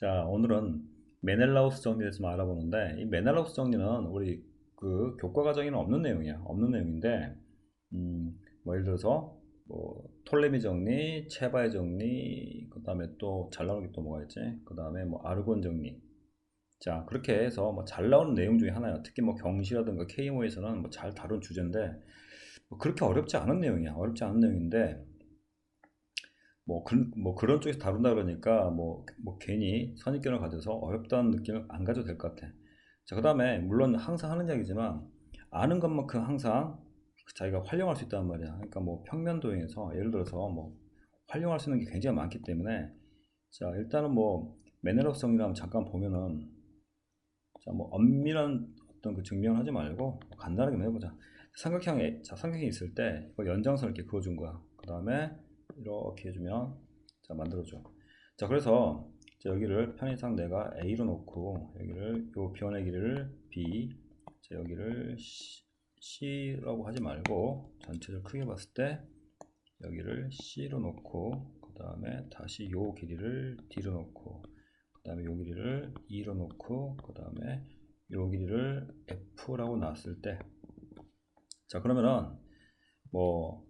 자, 오늘은 메넬라우스 정리에 대해서 좀 알아보는데, 이 메넬라우스 정리는 우리 그 교과 과정에는 없는 내용이야. 없는 내용인데, 음, 뭐 예를 들어서, 뭐, 톨레미 정리, 체바의 정리, 그 다음에 또 잘 나오는 게 또 뭐가 있지? 그 다음에 뭐 아르곤 정리. 자, 그렇게 해서 뭐 잘 나오는 내용 중에 하나야. 특히 뭐 경시라든가 KMO에서는 뭐 잘 다룬 주제인데, 뭐 그렇게 어렵지 않은 내용이야. 어렵지 않은 내용인데, 뭐, 그, 뭐 그런 쪽에서 다룬다 그러니까 뭐, 뭐 괜히 선입견을 가져서 어렵다는 느낌을 안 가져도 될 것 같아. 자, 그 다음에 물론 항상 하는 이야기지만 아는 것만큼 항상 자기가 활용할 수 있단 말이야. 그러니까 뭐 평면도형에서 예를 들어서 뭐 활용할 수 있는 게 굉장히 많기 때문에 자, 일단은 뭐 메넬럽성이라면 잠깐 보면은 자, 뭐 엄밀한 어떤 그 증명을 하지 말고 간단하게 해보자. 삼각형에 자, 삼각형이 있을 때 이거 연장선을 이렇게 그어준 거야. 그 다음에 이렇게 해주면 자 만들어줘. 자 그래서 자, 여기를 편의상 내가 A로 놓고 여기를 요 변의 길이를 B 자 여기를 C, C라고 하지 말고 전체를 크게 봤을 때 여기를 C로 놓고 그 다음에 다시 요 길이를 D로 놓고 그 다음에 요 길이를 E로 놓고 그 다음에 요 길이를 F라고 놨을 때 자 그러면은 뭐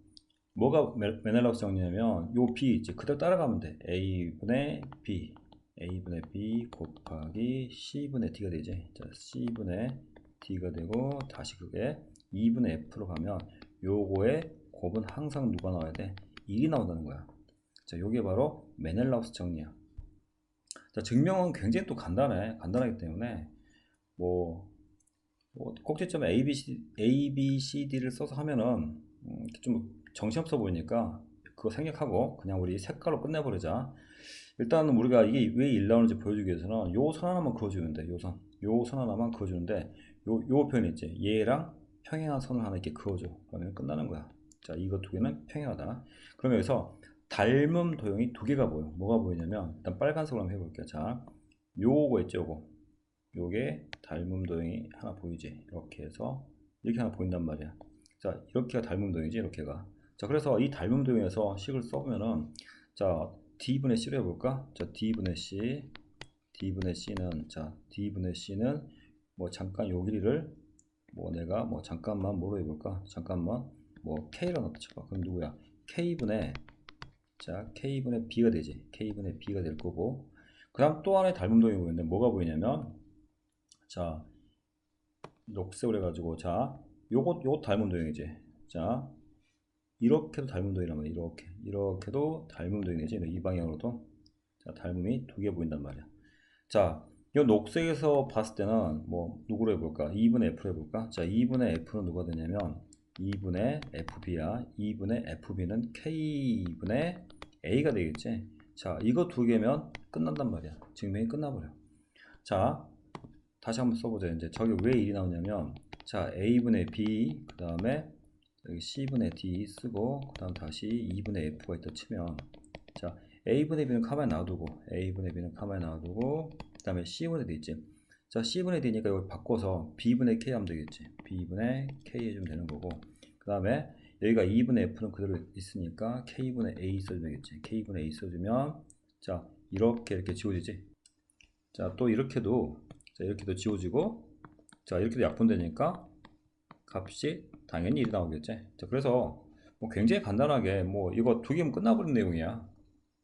뭐가 메넬라우스 정리냐면 요 b 있지. 그대로 따라가면 돼. A분의 b a분의 b 곱하기 c분의 d가 되지. 자 c분의 d가 되고 다시 그게 2분의 f로 가면 요거의 곱은 항상 누가 나와야 돼? 1이 나온다는 거야. 자 요게 바로 메넬라우스 정리야. 자 증명은 굉장히 또 간단해. 간단하기 때문에 뭐, 뭐 꼭지점 A, B, C, A, B, C, D를 써서 하면은 음, 좀 정신없어 보이니까 그거 생략하고 그냥 우리 색깔로 끝내버리자. 일단 우리가 이게 왜1 나오는지 보여주기 위해서는 요 선 하나만 그어주면 돼 요선. 요 선 하나만 그어주는데 요, 요 표현 있지. 얘랑 평행한 선을 하나 이렇게 그어줘. 그러면 끝나는 거야. 자 이거 두 개는 평행하다. 그럼 여기서 닮음 도형이 두 개가 보여. 뭐가 보이냐면 일단 빨간색으로 한번 해볼게요. 자 요거 있죠 요거. 요게 닮음 도형이 하나 보이지? 이렇게 해서 이렇게 하나 보인단 말이야 자 이렇게가 닮음 도형이지 이렇게가. 자 그래서 이 닮음 도형에서 식을 써보면은 자 d분의 c로 해볼까? 자 d분의 c d분의 c는 자 d분의 c는 뭐 잠깐 요 길이를 뭐 내가 뭐 잠깐만 뭐로 해볼까? 잠깐만 뭐 k로 넣자 그럼 누구야? K분의 자 k분의 b가 되지. K분의 b가 될 거고. 그 다음 또 하나의 도형이 보이는데 뭐가 보이냐면 자 녹색으로 해가지고 자 요것 요것 닮은 도형이지. 자 이렇게도 닮은 도형이란 말이야 이렇게. 이렇게도 닮은 도형이지 이 방향으로도. 자 닮음이 두 개 보인단 말이야. 자이 녹색에서 봤을 때는 뭐 누구로 해볼까? 2분의 F로 해볼까? 자 2분의 F는 누가 되냐면 2분의 FB야. 2분의 FB는 K분의 A가 되겠지. 자 이거 두 개면 끝난단 말이야. 증명이 끝나버려. 자 다시 한번 써보자. 이제 저기 왜 1이 나오냐면 자 a분의 b 그 다음에 여기 c분의 d 쓰고 그 다음 다시 2분의 f가 있다 치면 자 a분의 b는 가만히 놔두고 a분의 b는 가만히 놔두고 그 다음에 c분의 d 있지? 자 c분의 d니까 이걸 바꿔서 b분의 k 하면 되겠지? B분의 k 해주면 되는 거고 그 다음에 여기가 2분의 f는 그대로 있으니까 k분의 a 써주면 되겠지? K분의 a 써주면 자 이렇게 이렇게 지워지지? 자 또 이렇게도 자 이렇게도 지워지고 자 이렇게도 약분되니까 값이 당연히 1이 나오겠지. 자 그래서 뭐 굉장히 간단하게 뭐 이거 두 개면 끝나버린 내용이야.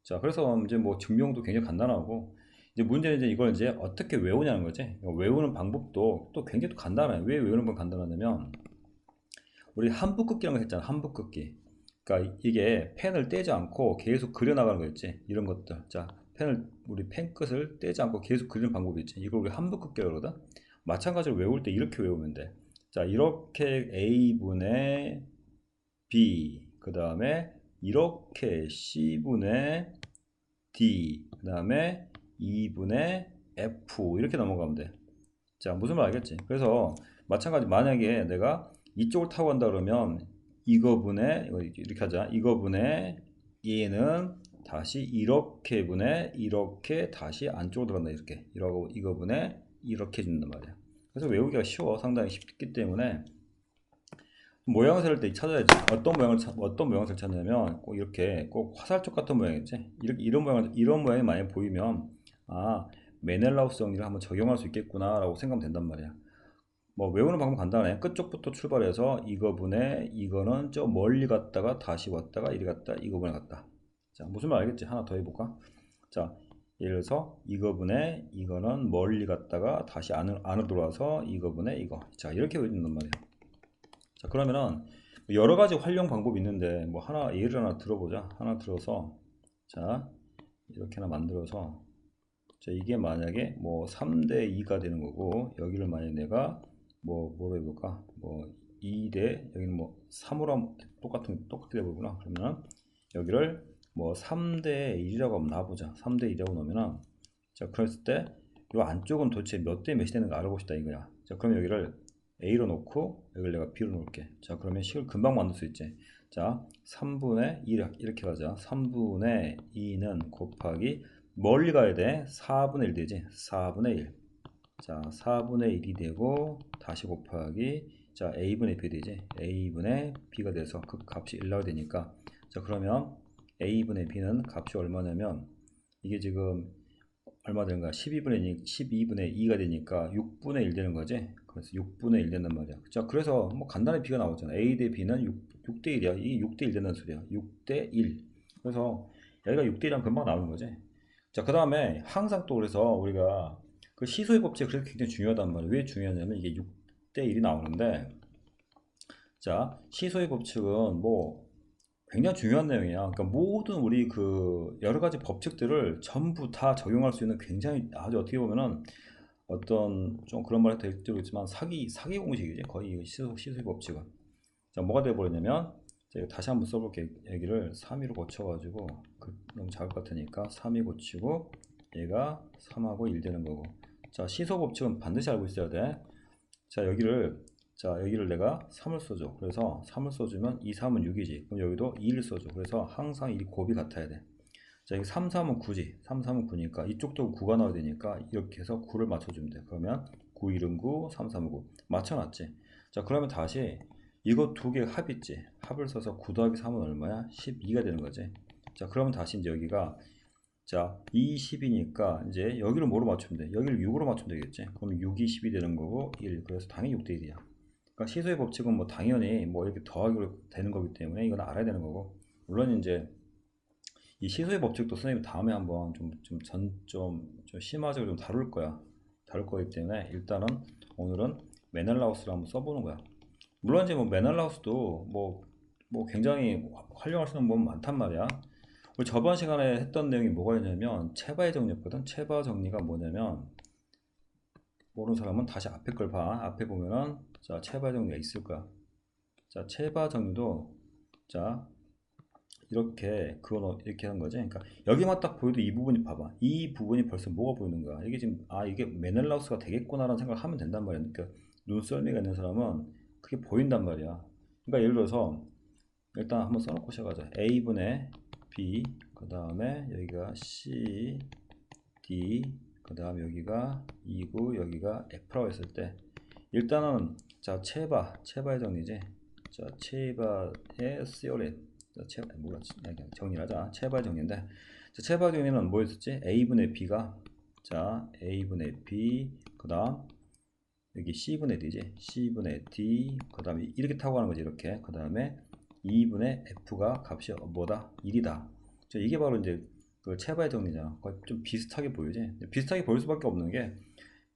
자 그래서 이제 뭐 증명도 굉장히 간단하고 이제 문제는 이제 이걸 이제 어떻게 외우냐는 거지. 외우는 방법도 또 굉장히 또 간단해. 왜 외우는 건 간단하냐면 우리 한붓긋기라는 거 했잖아 한붓긋기. 그러니까 이게 펜을 떼지 않고 계속 그려나가는 거였지 이런 것들. 자 펜을 우리 펜 끝을 떼지 않고 계속 그리는 방법이 있지. 이걸 우리 한붓긋기라 그러거든 마찬가지로 외울 때 이렇게 외우면 돼 자 이렇게 a분의 b 그 다음에 이렇게 c분의 d 그 다음에 2분의 f 이렇게 넘어가면 돼 자 무슨 말 알겠지? 그래서 마찬가지 만약에 내가 이쪽을 타고 간다 그러면 이거분의 이렇게 하자. 이거분의 얘는 다시 이렇게 분의 이렇게 다시 안쪽으로 들어간다. 이렇게. 이러고 이거 분의 이렇게 준단 말이야. 그래서 외우기가 쉬워 상당히 쉽기 때문에 세울 때 찾아야지. 어떤 모양을 찾, 어떤 모양을 찾냐면 꼭 이렇게 꼭 화살촉 같은 모양이지? 이렇게 이런 모양 이런 모양이 많이 보이면 아 메넬라우스 정리를 한번 적용할 수 있겠구나 라고 생각하면 된단 말이야. 뭐 외우는 방법 간단해 끝쪽부터 출발해서 이거분에 이거는 저 멀리 갔다가 다시 왔다가 이리 갔다 이거분에 갔다. 자 무슨 말 알겠지? 하나 더 해볼까? 자 예를 들어서 이거분에 이거는 멀리 갔다가 다시 안으로, 안으로 돌아와서 이거분에 이거. 자 이렇게 외운단 말이야 자 그러면은 여러 가지 활용 방법이 있는데 뭐 하나 예를 하나 들어보자. 하나 들어서 자 이렇게 하나 만들어서 자 이게 만약에 뭐 3대 2가 되는 거고 여기를 만약에 내가 뭐 뭐로 해볼까? 뭐 2대 여기는 뭐 3으로 하면 똑같은 똑같게 되보구나. 그러면 여기를 뭐 3대 1이라고 한번 놔보자. 3대 2라고 놓으면은 자 그랬을 때 이 안쪽은 도대체 몇 대 몇이 되는가 알아보고 싶다 이거야. 자 그럼 여기를 A로 놓고 여기를 내가 B로 놓을게. 자 그러면 식을 금방 만들 수 있지. 자 3분의 2 이렇게 가자. 3분의 2는 곱하기 멀리 가야 돼. 4분의 1 되지? 4분의 1 자, 4분의 1이 되고 다시 곱하기 자, a분의 b 되지. a분의 b가 돼서 그 값이 1 나와야 되니까. 자, 그러면 a분의 b는 값이 얼마냐면 이게 지금 얼마 되는가? 12분의 2, 12분의 2가 되니까 6분의 1 되는 거지. 그래서 6분의 1 된단 말이야. 자, 그래서 뭐 간단히 b가 나오잖아. a 대 b는 6, 6대 1이야. 이게 6대 1 된다는 소리야. 6대 1. 그래서 여기가 6대 1이랑 금방 나오는 거지. 자, 그 다음에 항상 또 그래서 우리가 그 시소의 법칙이 그래서 굉장히 중요하단 말이에요. 왜 중요하냐면 이게 6대 1이 나오는데 자 시소의 법칙은 뭐 굉장히 중요한 내용이야. 그러니까 모든 우리 그 여러 가지 법칙들을 전부 다 적용할 수 있는 굉장히 아주 어떻게 보면은 어떤 좀 그런 말이 될지도 모르지만 사기 사기 공식이지 거의 시소 시소의 법칙은. 자 뭐가 돼버렸냐면 제가 다시 한번 써볼게 얘기를 3위로 고쳐가지고 그 너무 작을 것 같으니까 3위 고치고 얘가 3하고 1 되는 거고 자 시소 법칙은 반드시 알고 있어야 돼자 여기를 자 여기를 내가 3을 써줘. 그래서 3을 써주면 2, 3은 6이지. 그럼 여기도 2를 써줘. 그래서 항상 이 곱이 같아야 돼자 여기 3, 3은 9지. 3, 3은 9니까 이쪽도 9가 나와야 되니까 이렇게 해서 9를 맞춰주면 돼. 그러면 9, 1은 9, 3, 3은 9 맞춰놨지? 자 그러면 다시 이거 두 개 합 있지? 합을 써서 9 더하기 3은 얼마야? 12가 되는 거지. 자 그러면 다시 이제 여기가 자, 2, 10이니까 이제 여기를 뭐로 맞추면 돼? 여기를 6으로 맞추면 되겠지? 그럼 6이 10이 되는 거고 1. 그래서 당연히 6대 1이야. 그러니까 시소의 법칙은 뭐 당연히 뭐 이렇게 더하기로 되는 거기 때문에 이건 알아야 되는 거고 물론 이제 이 시소의 법칙도 선생님 다음에 한번 좀좀전좀좀 심화적으로 좀 다룰 거야. 다룰 거기 때문에 일단은 오늘은 메넬라우스를 한번 써보는 거야. 물론 이제 뭐 메넬라우스도 뭐, 뭐 굉장히 활용할 수 있는 부분 많단 말이야. 우리 저번 시간에 했던 내용이 뭐가 있냐면 체바의 정리였거든 체바 정리가 뭐냐면 모르는 사람은 다시 앞에 걸 봐 앞에 보면은 자 체바 정리가 있을 거야 자 체바 정리도 자 이렇게 그거 이렇게 하는 거지? 그러니까 여기만 딱 보여도 이 부분이 봐봐. 이 부분이 벌써 뭐가 보이는 거야? 이게 지금 아 이게 메넬라우스가 되겠구나 라는 생각을 하면 된단 말이야. 그러니까 눈썰미가 있는 사람은 그게 보인단 말이야. 그러니까 예를 들어서 일단 한번 써놓고 시작하자. A분의 B 그 다음에 여기가 C D 그 다음 여기가 2구 여기가 F라고 했을 때 일단은 자 체바 체바의 정리지 자 체바의 시오린 자 체바 뭐가 정리하자 체바 정리인데 자 체바 정리는 뭐였었지 A분의 B가 자 A분의 B 그 다음 여기 C분의 D지 C분의 D 그 다음에 이렇게 타고 가는 거지 이렇게 그 다음에 2분의 f가 값이 뭐다? 1이다. 이게 바로 이제 그 체바의 정리잖아. 좀 비슷하게 보이지? 비슷하게 보일 수밖에 없는 게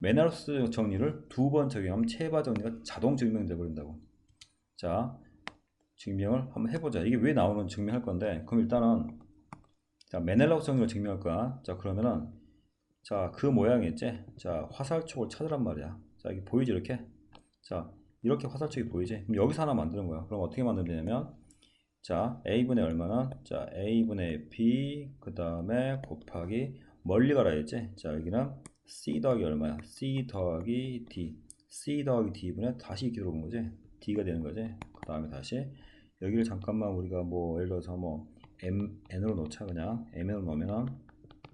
메나로스 정리를 두 번 적용하면 체바 정리가 자동 증명돼 버린다고. 자, 증명을 한번 해보자. 이게 왜 나오는 증명할 건데, 그럼 일단은 자 메넬라우스 정리를 증명할 거야. 자 그러면은 자 그 모양이 있지? 자 화살촉을 찾으란 말이야. 자 이게 보이지 이렇게? 자 이렇게 화살촉이 보이지? 그럼 여기서 하나 만드는 거야. 그럼 어떻게 만들면 되냐면 자 a분의 얼마나? 자 a분의 b 그 다음에 곱하기 멀리 가라 했지? 자 여기는 c 더하기 얼마야? c 더하기 d. C 더하기 d분의 다시 이렇게 들어온 거지? d가 되는 거지? 그 다음에 다시. 여기를 잠깐만 우리가 뭐 예를 들어서 뭐 m, n으로 놓자 그냥. M으로 넣으면.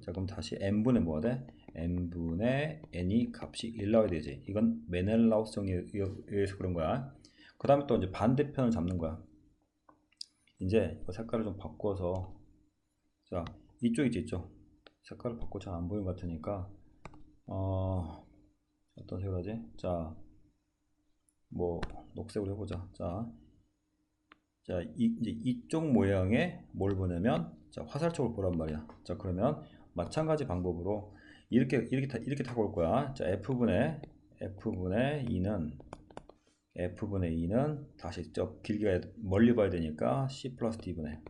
자 그럼 다시 n분의 뭐가 돼? n분의 n이 값이 1 나와야 되지. 이건 메넬라우스 정리에 의해서 그런 거야. 그 다음에 또 이제 반대편을 잡는 거야. 이제 색깔을 좀 바꿔서. 자 이쪽 있지 있죠? 색깔을 바꿔 잘 안 보이는 것 같으니까 어 어떤 색으로 하지? 자, 뭐 녹색으로 해보자. 자, 자 이, 이제 이쪽 모양의 뭘 보냐면 자 화살촉을 보란 말이야. 자 그러면 마찬가지 방법으로 이렇게 이렇게 타, 이렇게 타고 올 거야. 자 f 분의 f 분의 2는 f 분의 2는 다시 저 길기가 멀리 봐야 되니까 c 플러스 d 분의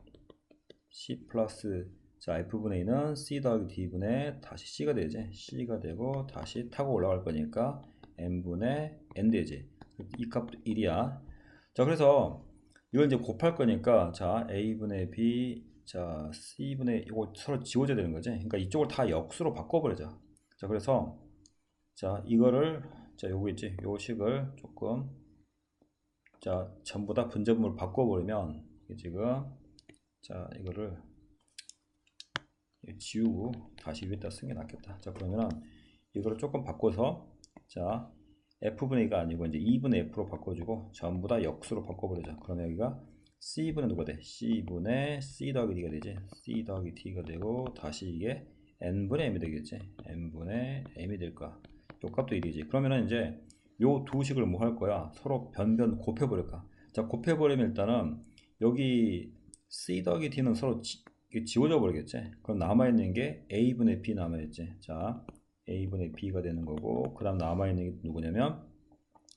c 플러스 자 f분의 2는 c 더하기 d분의 다시 c가 되지. C가 되고 다시 타고 올라갈 거니까 n분의 n 되지. 이 값도 1이야. 자 그래서 이걸 이제 곱할 거니까 자 a분의 b 자 c분의 이거 서로 지워져야 되는 거지. 그러니까 이쪽을 다 역수로 바꿔버리자. 자 그래서 자 이거를 자 요거 있지. 요 식을 조금 자 전부 다 분자분을 바꿔버리면 이게 지금 자 이거를 지우고 다시 위에다 쓰는 게 낫겠다. 자 그러면은 이거를 조금 바꿔서 자 f분의 2가 아니고 이제 2분의 f로 바꿔주고 전부 다 역수로 바꿔버리자. 그러면 여기가 c분의 누가 돼? c분의 c 더하기 d가 되지? C 더하기 d가 되고 다시 이게 n분의 m이 되겠지? N분의 m이 될 거야 요 값도 1이지. 그러면은 이제 요 두 식을 뭐 할 거야? 서로 변변 곱해버릴까? 자 곱해버리면 일단은 여기 c 더하기 d는 서로 지, 이게 지워져 버리겠지 그럼 남아있는 게 a분의 b 남아있지 자 a분의 b가 되는 거고 그 다음 남아있는 게 누구냐면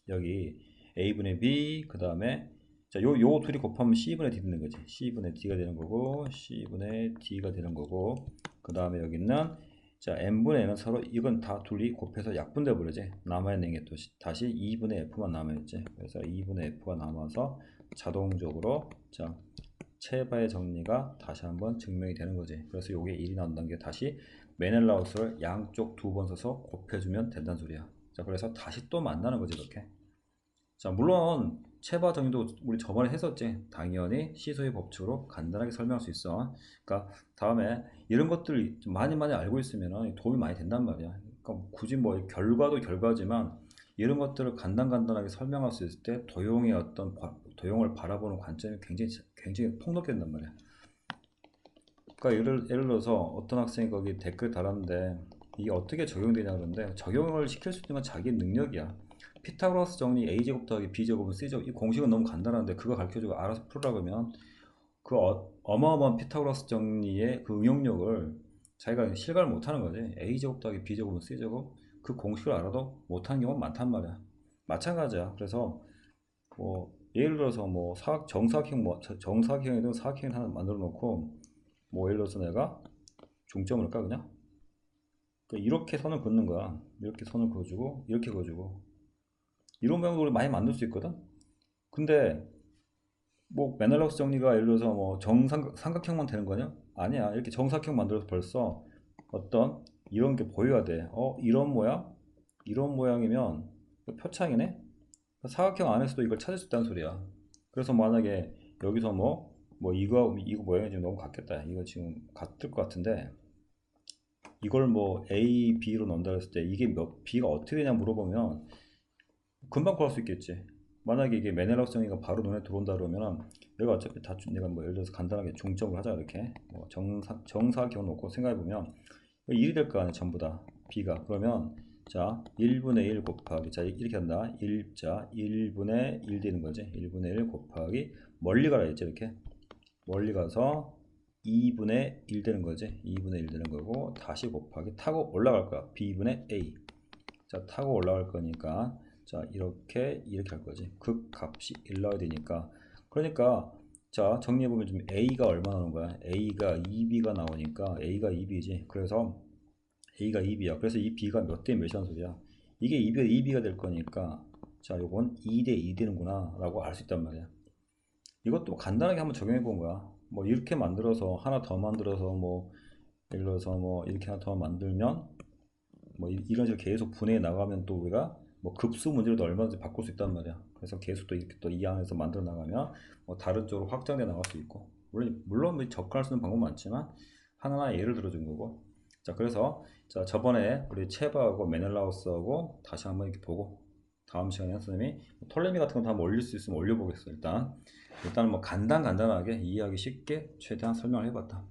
여기 a분의 b 그 다음에 자, 요, 요 둘이 곱하면 c분의 d 되는 거지. c분의 d가 되는 거고, c분의 d가 되는 거고, 그 다음에 여기 있는, 자, n분의 n은 서로, 이건 다 둘이 곱해서 약분돼 버리지. 남아있는 게 또 다시 2분의 f만 남아있지. 그래서 2분의 f가 남아서 자동적으로, 자, 체바의 정리가 다시 한번 증명이 되는 거지. 그래서 요게 1이 나온다는 게 다시 메넬라우스를 양쪽 두 번 써서 곱해주면 된다는 소리야. 자, 그래서 다시 또 만나는 거지, 이렇게. 자, 물론 체바 정리도 우리 저번에 했었지. 당연히 시소의 법칙으로 간단하게 설명할 수 있어. 그러니까 다음에 이런 것들을 좀 많이 많이 알고 있으면 도움이 많이 된단 말이야. 그러니까 굳이 뭐 결과도 결과지만 이런 것들을 간단간단하게 설명할 수 있을 때 도용의 어떤 바- 도용을 바라보는 관점이 굉장히 굉장히 폭넓게 된단 말이야. 그러니까 예를, 예를 들어서 어떤 학생이 거기 댓글 달았는데 이게 어떻게 적용되냐 그러는데 적용을 시킬 수 있는 건 자기 능력이야. 피타고라스 정리 a제곱 더하기 b제곱은 c제곱. 이 공식은 너무 간단한데 그거 가르쳐주고 알아서 풀으라 그러면 그 어, 어마어마한 피타고라스 정리의 그 응용력을 자기가 실감을 못하는 거지. A제곱 더하기 b제곱은 c제곱. 그 공식을 알아도 못하는 경우가 많단 말이야. 마찬가지야. 그래서 뭐 예를 들어서 뭐 사각 정사각형 뭐 정사각형이든 사각형 하나 만들어 놓고 뭐 예를 들어서 내가 중점을 할까 그냥? 그 이렇게 선을 긋는 거야. 이렇게 선을 그어주고 이렇게 그어주고. 이런 모양도 우리 많이 만들 수 있거든? 근데 뭐 메넬라우스 정리가 예를 들어서 뭐 정삼각형만 되는 거냐? 아니야. 이렇게 정사각형 만들어서 벌써 어떤 이런 게 보여야 돼어 이런 모양? 이런 모양이면 표창이네 사각형 안에서도 이걸 찾을 수 있다는 소리야. 그래서 만약에 여기서 뭐 뭐 이거 이거 모양이 지금 너무 같겠다. 이거 지금 같을 것 같은데 이걸 뭐 A, B로 넣는다 했을 때 이게 몇 B가 어떻게 되냐 물어보면 금방 구할 수 있겠지. 만약에 이게 메넬라우스 정의가 바로 눈에 들어온다 그러면 내가 어차피 다 주- 내가 뭐 예를 들어서 간단하게 중점을 하자 이렇게 뭐 정사 정사각형 놓고 생각해 보면 1이 될 거 아니야 전부 다 b가. 그러면 자 1분의 1 곱하기 자 이렇게 한다. 1 자 1분의 1 되는 거지. 1분의 1 곱하기 멀리 가라 했지 이렇게. 멀리 가서 2분의 1 되는 거지. 2분의 1 되는 거고 다시 곱하기 타고 올라갈 거야. b분의 a. 자 타고 올라갈 거니까 자 이렇게 이렇게 할 거지. 극 값이 1 나와야 되니까. 그러니까 자 정리해 보면 좀 a가 얼마 나오는 거야? a가 2b가 나오니까 a가 2b지. 그래서 a가 2b야. 그래서 이 b가 몇 대 몇이란 소리야? 이게 2b가 2b가 될 거니까 자 요건 2 대 2 되는구나 라고 알 수 있단 말이야. 이것도 간단하게 한번 적용해 본 거야. 뭐 이렇게 만들어서 하나 더 만들어서 뭐 예를 들어서 뭐 이렇게 하나 더 만들면 뭐 이- 이런 식으로 계속 분해해 나가면 또 우리가 뭐 급수 문제로도 얼마든지 바꿀 수 있단 말이야. 그래서 계속 또 이렇게 또 이 안에서 만들어 나가면 뭐 다른 쪽으로 확장돼 나갈 수 있고. 물론 물론 뭐 접근할 수 있는 방법 많지만 하나하나 예를 들어준 거고 자 그래서 자 저번에 우리 체바하고 메넬라우스하고 다시 한번 이렇게 보고 다음 시간에 선생님이 톨레미 같은 거다 한번 올릴 수 있으면 올려보겠어 일단. 일단 뭐 간단 간단하게 이해하기 쉽게 최대한 설명을 해봤다